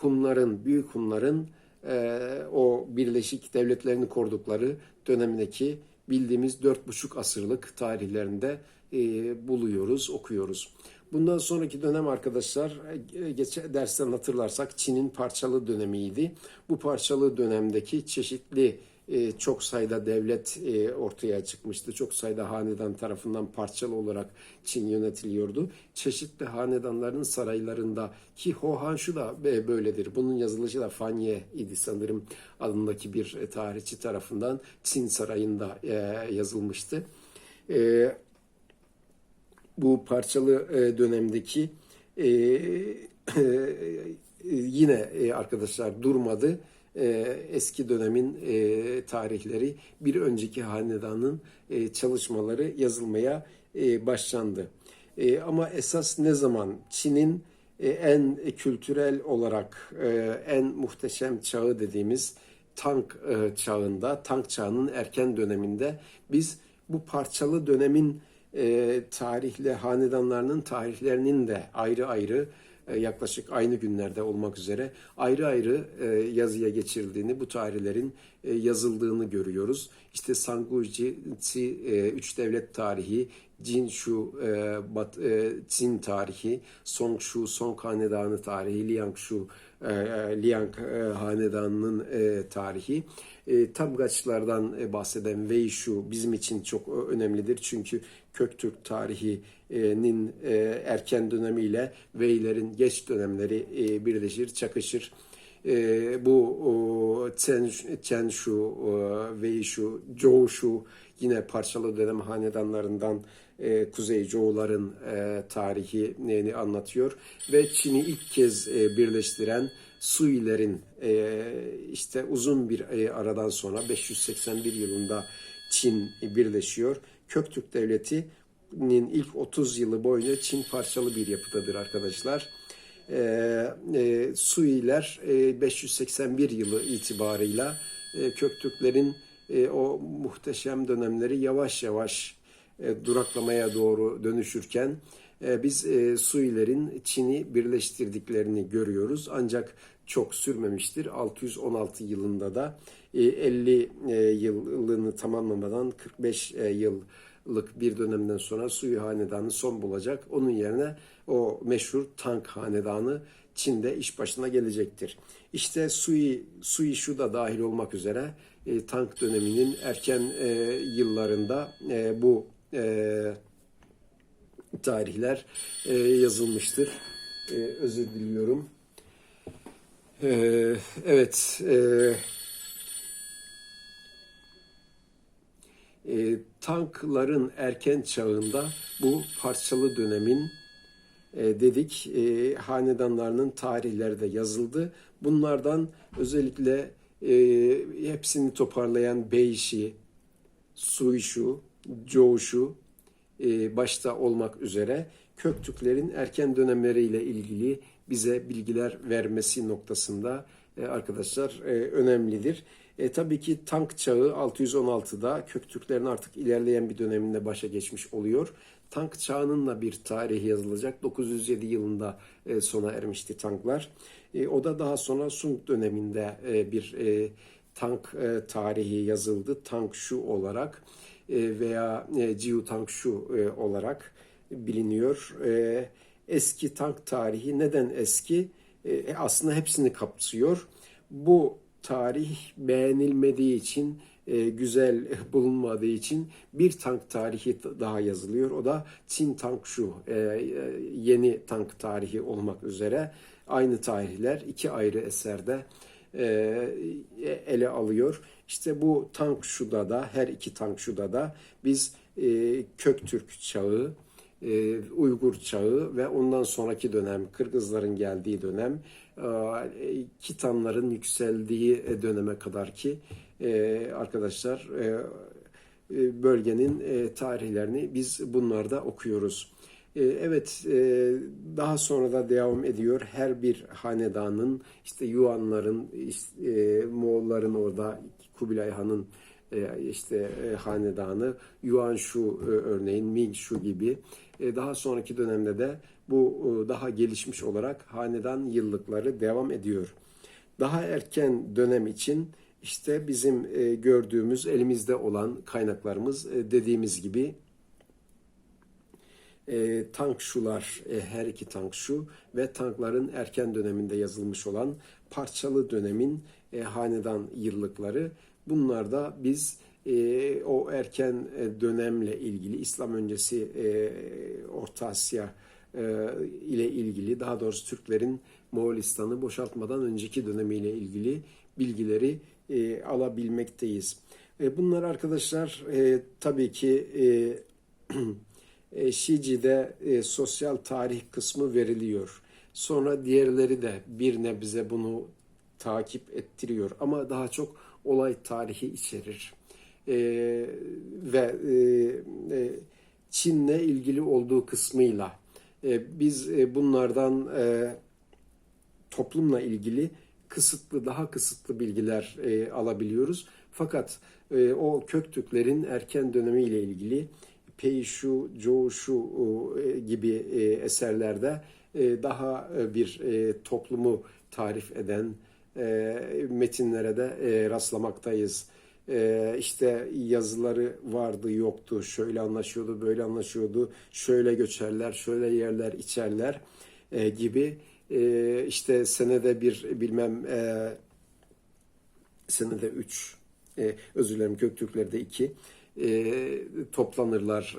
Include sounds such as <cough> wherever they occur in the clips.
Hunların, büyük Hunların e, o Birleşik Devletlerini kurdukları dönemdeki bildiğimiz dört buçuk asırlık tarihlerinde e, buluyoruz, okuyoruz. Bundan sonraki dönem arkadaşlar e, geç dersten hatırlarsak Çin'in parçalı dönemiydi. Bu parçalı dönemdeki çeşitli e, çok sayıda devlet e, ortaya çıkmıştı. Çok sayıda hanedan tarafından parçalı olarak Çin yönetiliyordu. Çeşitli hanedanların saraylarında ki Hohanshu da böyledir. Bunun yazılışı da Fanye idi sanırım adındaki bir e, tarihçi tarafından Çin sarayında e, yazılmıştı. Bu parçalı dönemdeki <coughs> yine arkadaşlar durmadı. E, eski dönemin e, tarihleri bir önceki hanedanın e, çalışmaları yazılmaya başlandı. Ama esas ne zaman Çin'in en kültürel olarak en muhteşem çağı dediğimiz tank çağında, tank çağının erken döneminde biz bu parçalı dönemin e, tarihli hanedanlarının tarihlerinin de ayrı ayrı yaklaşık aynı günlerde olmak üzere ayrı ayrı e, yazıya geçirildiğini, bu tarihlerin e, yazıldığını görüyoruz. İşte Sanguji, e, Üç Devlet Tarihi, e, e, Çin tarihi, Songshu, Song Hanedanı tarihi, Liangshu, e, Liang e, Hanedanı'nın e, tarihi. E, Tamgaçlardan e, bahseden Weishu bizim için çok önemlidir. Çünkü Köktürk tarihinin e, erken dönemiyle Weilerin geç dönemleri e, birleşir, çakışır. E, bu Chen, Chenshu, e, Weishu, Zhoushu yine parçalı dönem hanedanlarından Kuzey Zhou'ların tarihini anlatıyor ve Çin'i ilk kez birleştiren Suilerin işte uzun bir aradan sonra 581 yılında Çin birleşiyor. Köktürk Devleti'nin ilk 30 yılı boyunca Çin parçalı bir yapıdadır arkadaşlar. E, e, Suiler e, 581 yılı itibarıyla e, Köktürklerin e, o muhteşem dönemleri yavaş yavaş e, duraklamaya doğru dönüşürken e, biz e, Suilerin Çin'i birleştirdiklerini görüyoruz. Ancak çok sürmemiştir. 616 yılında da 50 yılını tamamlamadan 45 yıllık bir dönemden sonra Sui Hanedanı son bulacak. Onun yerine o meşhur Tang Hanedanı Çin'de iş başına gelecektir. İşte Sui, Sui Shu da dahil olmak üzere Tang döneminin erken yıllarında bu tarihler e, yazılmıştır. E, özür diliyorum. E, evet. E, e, tankların erken çağında bu parçalı dönemin e, dedik e, hanedanlarının tarihleri de yazıldı. Bunlardan özellikle e, hepsini toparlayan Beyşi, Suishu, Joushu, e, başta olmak üzere Köktürklerin erken dönemleriyle ilgili bize bilgiler vermesi noktasında e, arkadaşlar e, önemlidir. E, tabii ki tank çağı 616'da Köktürklerin artık ilerleyen bir döneminde başa geçmiş oluyor. Tank çağının da bir tarihi yazılacak. 907 yılında e, sona ermişti tanklar. E, o da daha sonra Sung döneminde e, bir e, tank e, tarihi yazıldı. Tank şu olarak. E, veya e, Jiu Tangshu e, olarak biliniyor. Eski tank tarihi neden eski? Aslında hepsini kapsıyor. Bu tarih beğenilmediği için, güzel <laughs> bulunmadığı için bir tank tarihi daha yazılıyor. O da Çin Tangshu, yeni tank tarihi olmak üzere aynı tarihler iki ayrı eserde ele alıyor. İşte bu tank şuda da her iki tank şuda da biz e, Köktürk çağı, e, Uygur çağı ve ondan sonraki dönem Kırgızların geldiği dönem e, Kitanların yükseldiği döneme kadar ki e, arkadaşlar e, e, bölgenin e, tarihlerini biz bunlarda okuyoruz. E, evet, e, daha sonra da devam ediyor. Her bir hanedanın, işte Yuanların, işte, Moğolların orada Kubilay Han'ın e, işte e, hanedanı Yuan Shu e, örneğin Ming Shu gibi daha sonraki dönemde de bu e, daha gelişmiş olarak hanedan yıllıkları devam ediyor. Daha erken dönem için işte bizim e, gördüğümüz elimizde olan kaynaklarımız e, dediğimiz gibi e, her iki tank şu ve tankların erken döneminde yazılmış olan parçalı dönemin e, hanedan yıllıkları. Bunlar da biz o erken dönemle ilgili İslam öncesi e, Orta Asya ile ilgili daha doğrusu Türklerin Moğolistan'ı boşaltmadan önceki dönemiyle ilgili bilgileri e, alabilmekteyiz. E, bunlar arkadaşlar e, tabii ki e, <clears throat> e, Şici'de e, sosyal tarih kısmı veriliyor. Sonra diğerleri de bir nebze bunu takip ettiriyor ama daha çok olay tarihi içerir. E, ve e, e, Çin'le ilgili olduğu kısmıyla e, biz e, bunlardan e, toplumla ilgili kısıtlı, daha kısıtlı bilgiler e, alabiliyoruz. Fakat e, o Köktürklerin erken dönemiyle ilgili Joushu e, gibi e, eserlerde e, daha e, bir e, toplumu tarif eden e, metinlere de e, rastlamaktayız. E, işte yazıları vardı yoktu, şöyle anlaşıyordu, böyle anlaşıyordu, şöyle göçerler, şöyle yerler, içerler e, gibi e, işte senede bir bilmem e, senede üç e, özür dilerim Göktürklerde iki e, toplanırlar,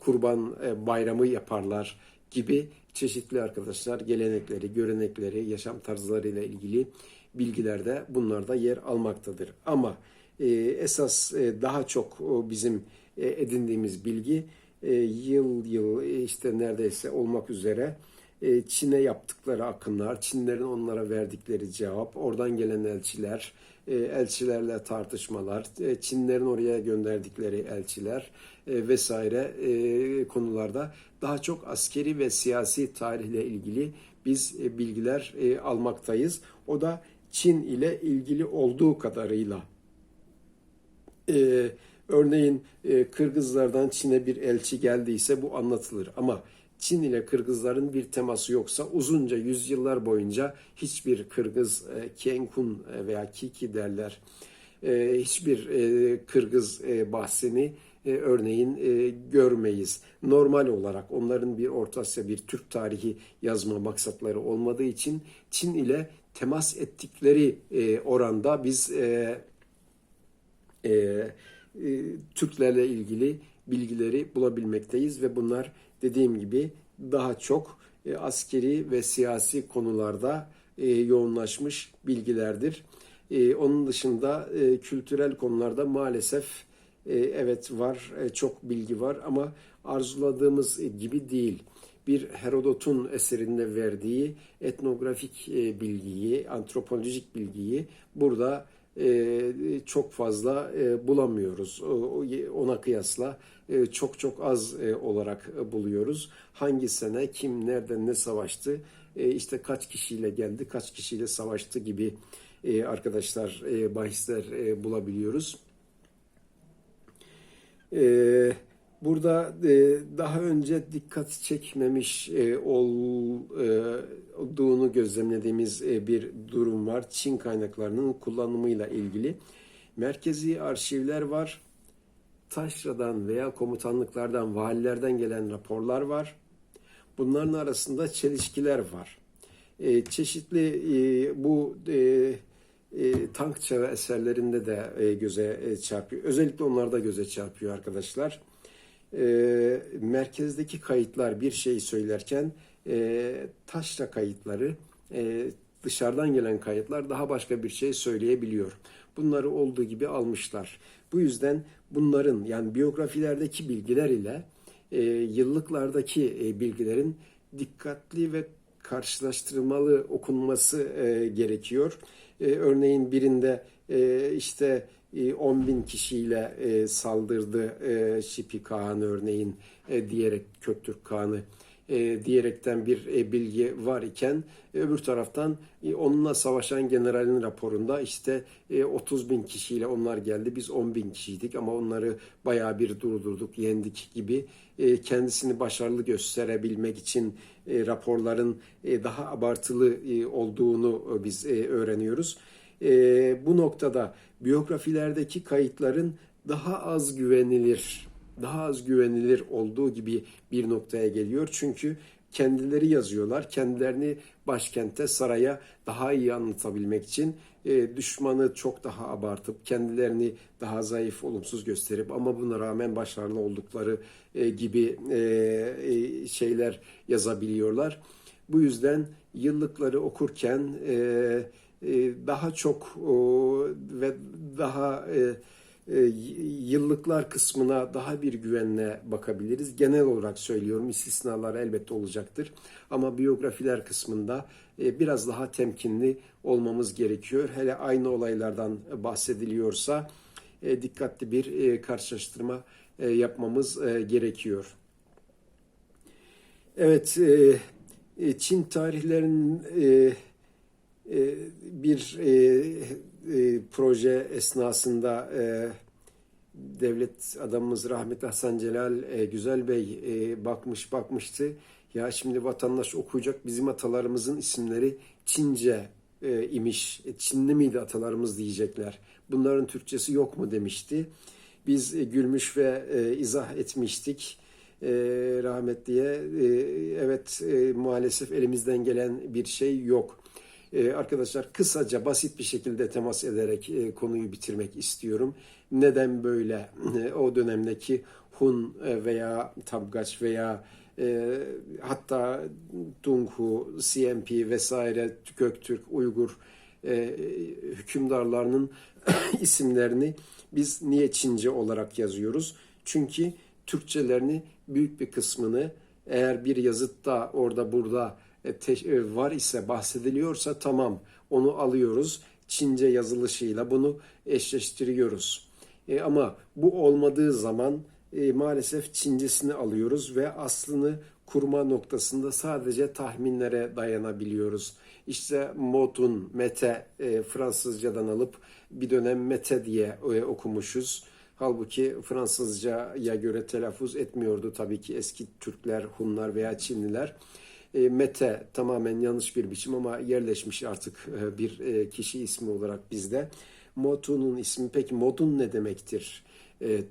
kurban bayramı yaparlar gibi çeşitli arkadaşlar gelenekleri, görenekleri, yaşam tarzlarıyla ilgili bilgilerde bunlarda yer almaktadır. Ama esas e, daha çok bizim e, edindiğimiz bilgi e, yıl yıl işte neredeyse olmak üzere Çin'e yaptıkları akınlar, Çinlerin onlara verdikleri cevap, oradan gelen elçiler, elçilerle tartışmalar, Çinlerin oraya gönderdikleri elçiler vesaire konularda daha çok askeri ve siyasi tarihle ilgili biz bilgiler almaktayız. O da Çin ile ilgili olduğu kadarıyla. Örneğin Kırgızlardan Çin'e bir elçi geldiyse bu anlatılır ama Çin ile Kırgızların bir teması yoksa uzunca yüzyıllar boyunca hiçbir Kırgız e, Kenkun e, veya Kiki derler e, hiçbir e, Kırgız e, bahsini e, örneğin e, görmeyiz. Normal olarak onların bir Orta Asya, bir Türk tarihi yazma maksatları olmadığı için Çin ile temas ettikleri e, oranda biz e, e, e, Türklerle ilgili bilgileri bulabilmekteyiz ve bunlar dediğim gibi daha çok e, askeri ve siyasi konularda e, yoğunlaşmış bilgilerdir. E, onun dışında kültürel konularda maalesef evet var, çok bilgi var ama arzuladığımız gibi değil. Bir Herodot'un eserinde verdiği etnografik bilgiyi, antropolojik bilgiyi burada çok fazla bulamıyoruz. Ona kıyasla çok çok az olarak buluyoruz. Hangi sene kim nerede ne savaştı, işte kaç kişiyle geldi, kaç kişiyle savaştı gibi arkadaşlar bahisler bulabiliyoruz. Evet Burada e, daha önce dikkat çekmemiş e, olduğunu gözlemlediğimiz e, bir durum var. Çin kaynaklarının kullanımıyla ilgili. Merkezi arşivler var. Taşra'dan veya komutanlıklardan, valilerden gelen raporlar var. Bunların arasında çelişkiler var. Çeşitli bu tank çağı eserlerinde de göze çarpıyor. Özellikle onlarda göze çarpıyor arkadaşlar e, merkezdeki kayıtlar bir şey söylerken e, taşra kayıtları e, dışarıdan gelen kayıtlar daha başka bir şey söyleyebiliyor. Bunları olduğu gibi almışlar. Bu yüzden bunların yani biyografilerdeki bilgiler ile e, yıllıklardaki e, bilgilerin dikkatli ve karşılaştırmalı okunması e, gerekiyor. E, örneğin birinde e, işte 10 e, bin kişiyle e, saldırdı e, Şipi Kağan örneğin diyerek Köktürk Kağan'ı e, diyerekten bir e, bilgi var iken öbür taraftan e, onunla savaşan generalin raporunda işte e, 30 bin kişiyle onlar geldi biz 10 bin kişiydik ama onları bayağı bir durdurduk yendik gibi e, kendisini başarılı gösterebilmek için e, raporların e, daha abartılı e, olduğunu e, biz e, öğreniyoruz. E, bu noktada biyografilerdeki kayıtların daha az güvenilir, daha az güvenilir olduğu gibi bir noktaya geliyor. Çünkü kendileri yazıyorlar. Kendilerini başkente, saraya daha iyi anlatabilmek için e, düşmanı çok daha abartıp kendilerini daha zayıf, olumsuz gösterip ama buna rağmen başarılı oldukları e, gibi e, e, şeyler yazabiliyorlar. Bu yüzden yıllıkları okurken e, daha çok ve daha e, e, yıllıklar kısmına daha bir güvenle bakabiliriz. Genel olarak söylüyorum istisnalar elbette olacaktır. Ama biyografiler kısmında e, biraz daha temkinli olmamız gerekiyor. Hele aynı olaylardan bahsediliyorsa e, dikkatli bir e, karşılaştırma e, yapmamız e, gerekiyor. Evet, e, e, Çin tarihlerinin e, e, bir e, e, proje esnasında e, devlet adamımız rahmetli Hasan Celal e, Güzel Bey e, bakmış bakmıştı. Ya şimdi vatandaş okuyacak bizim atalarımızın isimleri Çince e, imiş. E, Çinli miydi atalarımız diyecekler. Bunların Türkçesi yok mu demişti. Biz e, gülmüş ve e, izah etmiştik e, rahmetliye. E, evet e, maalesef elimizden gelen bir şey yok. E, arkadaşlar kısaca basit bir şekilde temas ederek e, konuyu bitirmek istiyorum. Neden böyle <laughs> e, o dönemdeki Hun e, veya Tabgaç veya hatta Dunghu, CMP vesaire Göktürk, Uygur hükümdarlarının <coughs> isimlerini biz niye Çince olarak yazıyoruz? Çünkü Türkçelerini büyük bir kısmını eğer bir yazıtta orada burada var ise bahsediliyorsa tamam onu alıyoruz. Çince yazılışıyla bunu eşleştiriyoruz. E, ama bu olmadığı zaman e, maalesef Çincesini alıyoruz ve aslını kurma noktasında sadece tahminlere dayanabiliyoruz. İşte Motun, Mete e, Fransızcadan alıp bir dönem Mete diye e, okumuşuz. Halbuki Fransızcaya göre telaffuz etmiyordu tabii ki eski Türkler, Hunlar veya Çinliler. E, Mete tamamen yanlış bir biçim ama yerleşmiş artık e, bir e, kişi ismi olarak bizde. Motu'nun ismi peki Modun ne demektir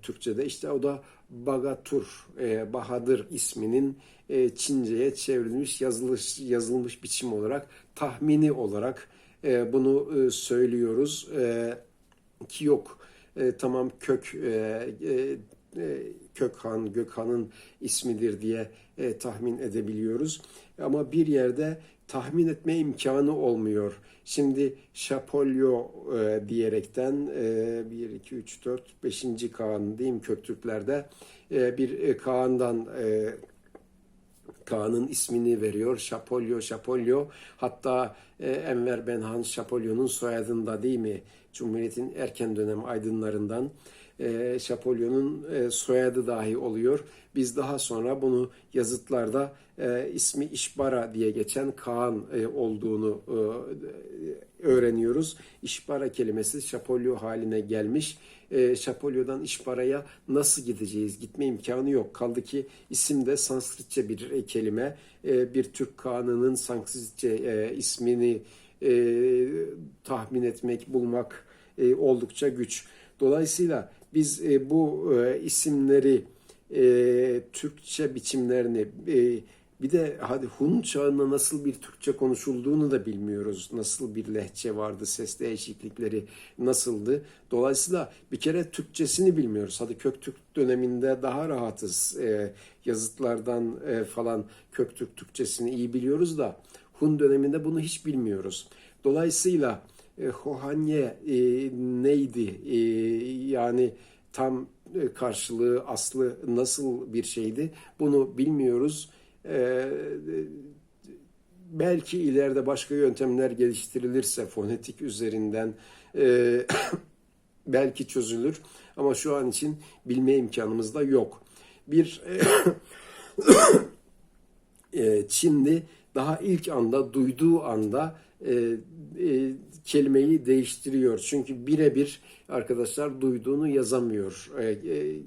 Türkçe'de? İşte o da Bagatur, Bahadır isminin Çince'ye çevrilmiş yazılış, yazılmış biçim olarak tahmini olarak bunu söylüyoruz ki yok tamam kök Kökhan, Gökhan'ın ismidir diye e, tahmin edebiliyoruz. Ama bir yerde tahmin etme imkanı olmuyor. Şimdi Şapolyo e, diyerekten e, 1, 2, 3, 4, 5. Kaan diyeyim Köktürklerde e, bir e, Kaan'dan e, Kaan'ın ismini veriyor. Şapolyo, Şapolyo. Hatta e, Enver Benhan Şapolyo'nun soyadında değil mi? Cumhuriyet'in erken dönem aydınlarından e, Şapolyo'nun e, soyadı dahi oluyor. Biz daha sonra bunu yazıtlarda e, ismi İşbara diye geçen Kaan e, olduğunu öğreniyoruz. İşbara kelimesi Şapolyo haline gelmiş. E, Şapolyo'dan İşbara'ya nasıl gideceğiz? Gitme imkanı yok. Kaldı ki isim de Sanskritçe bir kelime. Bir Türk Kaan'ının Sanskritçe ismini tahmin etmek, bulmak oldukça güç. Dolayısıyla biz e, bu e, isimleri e, Türkçe biçimlerini e, bir de hadi Hun çağında nasıl bir Türkçe konuşulduğunu da bilmiyoruz. Nasıl bir lehçe vardı, ses değişiklikleri nasıldı. Dolayısıyla bir kere Türkçesini bilmiyoruz. Hadi Köktürk döneminde daha rahatız. E, yazıtlardan e, falan Köktürk Türkçesini iyi biliyoruz da Hun döneminde bunu hiç bilmiyoruz. Dolayısıyla e, Hohanye e, neydi? E, yani tam e, karşılığı, aslı nasıl bir şeydi? Bunu bilmiyoruz. E, belki ileride başka yöntemler geliştirilirse fonetik üzerinden e, <coughs> belki çözülür. Ama şu an için bilme imkanımız da yok. Bir <coughs> e, Çinli daha ilk anda duyduğu anda e, e, kelimeyi değiştiriyor. Çünkü birebir arkadaşlar duyduğunu yazamıyor. E, e,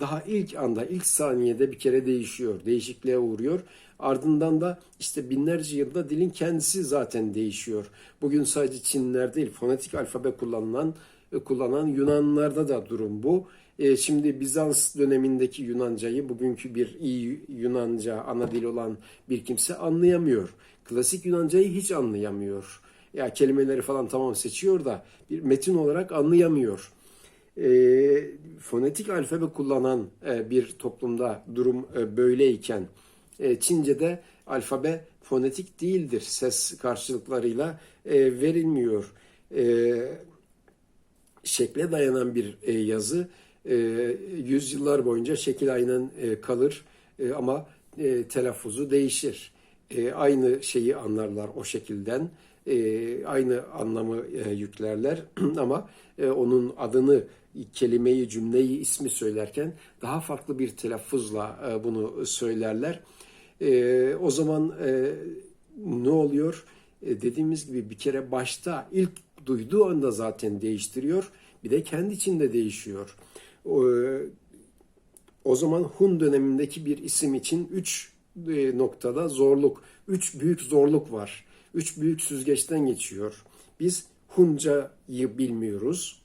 daha ilk anda, ilk saniyede bir kere değişiyor, değişikliğe uğruyor. Ardından da işte binlerce yılda dilin kendisi zaten değişiyor. Bugün sadece Çinliler değil, fonetik alfabe kullanılan e, kullanan Yunanlarda da durum bu. E, şimdi Bizans dönemindeki Yunancayı bugünkü bir iyi Yunanca ana dil olan bir kimse anlayamıyor. Klasik Yunancayı hiç anlayamıyor. Ya kelimeleri falan tamam seçiyor da bir metin olarak anlayamıyor. E, fonetik alfabe kullanan e, bir toplumda durum e, böyleyken e, Çince'de alfabe fonetik değildir. Ses karşılıklarıyla e, verilmiyor. E, şekle dayanan bir e, yazı e, yüzyıllar boyunca şekil aynen e, kalır E, ama e, telaffuzu değişir. E, aynı şeyi anlarlar o şekilden. E, aynı anlamı e, yüklerler <clears throat> ama e, onun adını, kelimeyi, cümleyi, ismi söylerken daha farklı bir telaffuzla e, bunu söylerler. E, o zaman e, ne oluyor? E, dediğimiz gibi bir kere başta ilk duyduğu anda zaten değiştiriyor. Bir de kendi içinde değişiyor. O, o zaman Hun dönemindeki bir isim için üç e, noktada zorluk, üç büyük zorluk var. Üç büyük süzgeçten geçiyor. Biz Hunca'yı bilmiyoruz.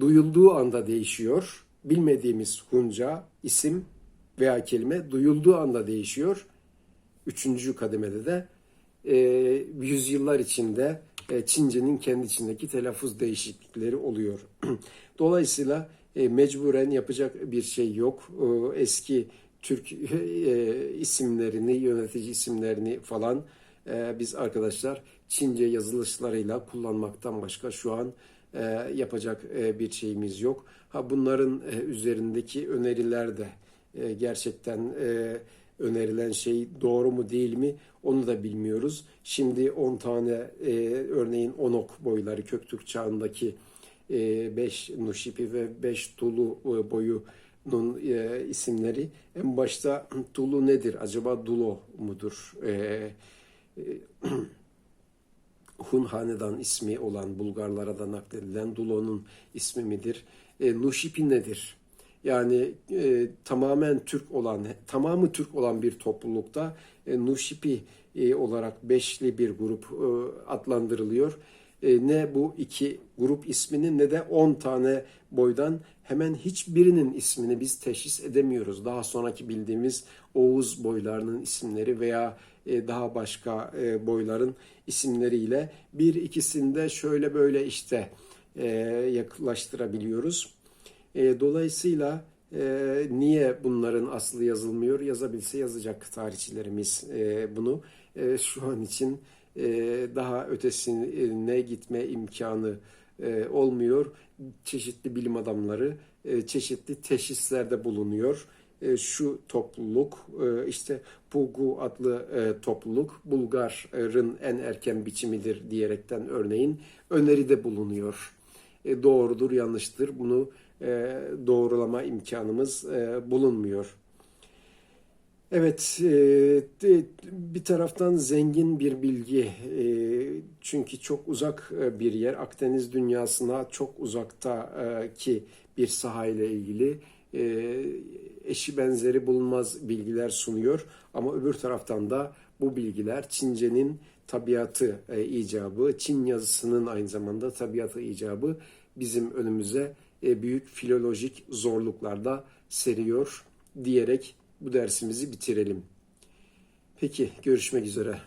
Duyulduğu anda değişiyor. Bilmediğimiz Hunca isim veya kelime duyulduğu anda değişiyor. Üçüncü kademede de e, yüzyıllar içinde e, Çince'nin kendi içindeki telaffuz değişiklikleri oluyor. <clears throat> Dolayısıyla e, mecburen yapacak bir şey yok. E, eski Türk <laughs> e, isimlerini, yönetici isimlerini falan e, biz arkadaşlar Çince yazılışlarıyla kullanmaktan başka şu an e, yapacak e, bir şeyimiz yok. Ha bunların e, üzerindeki öneriler de e, gerçekten e, önerilen şey doğru mu değil mi onu da bilmiyoruz. Şimdi 10 tane e, örneğin Onok boyları Köktürk çağındaki 5 e, Nuşipi ve 5 Tulu e, boyunun e, isimleri en başta <clears throat> Tulu nedir? Acaba Dulo mudur? E, e, <clears throat> Hun hanedan ismi olan Bulgarlara da nakledilen Dulo'nun ismi midir? E, Nuşipi nedir? Yani e, tamamen Türk olan, tamamı Türk olan bir toplulukta e, Nuşipi e, olarak beşli bir grup e, adlandırılıyor. E, ne bu iki grup ismini ne de on tane boydan hemen hiçbirinin ismini biz teşhis edemiyoruz. Daha sonraki bildiğimiz Oğuz boylarının isimleri veya e, daha başka e, boyların isimleriyle bir ikisinde şöyle böyle işte yaklaştırabiliyoruz. Dolayısıyla niye bunların aslı yazılmıyor? Yazabilse yazacak tarihçilerimiz bunu. Şu an için e, daha ötesine gitme imkanı e, olmuyor. Çeşitli bilim adamları e, çeşitli teşhislerde bulunuyor. E, şu topluluk e, işte Pugu adlı e, topluluk Bulgar'ın en erken biçimidir diyerekten örneğin öneride bulunuyor. E, doğrudur, yanlıştır. Bunu e, doğrulama imkanımız e, bulunmuyor. Evet, e, bir taraftan zengin bir bilgi çünkü çok uzak bir yer, Akdeniz dünyasına çok uzaktaki bir saha ile ilgili eşi benzeri bulunmaz bilgiler sunuyor. Ama öbür taraftan da bu bilgiler Çince'nin tabiatı icabı, Çin yazısının aynı zamanda tabiatı icabı bizim önümüze e, büyük filolojik zorluklarda seriyor diyerek bu dersimizi bitirelim. Peki görüşmek üzere.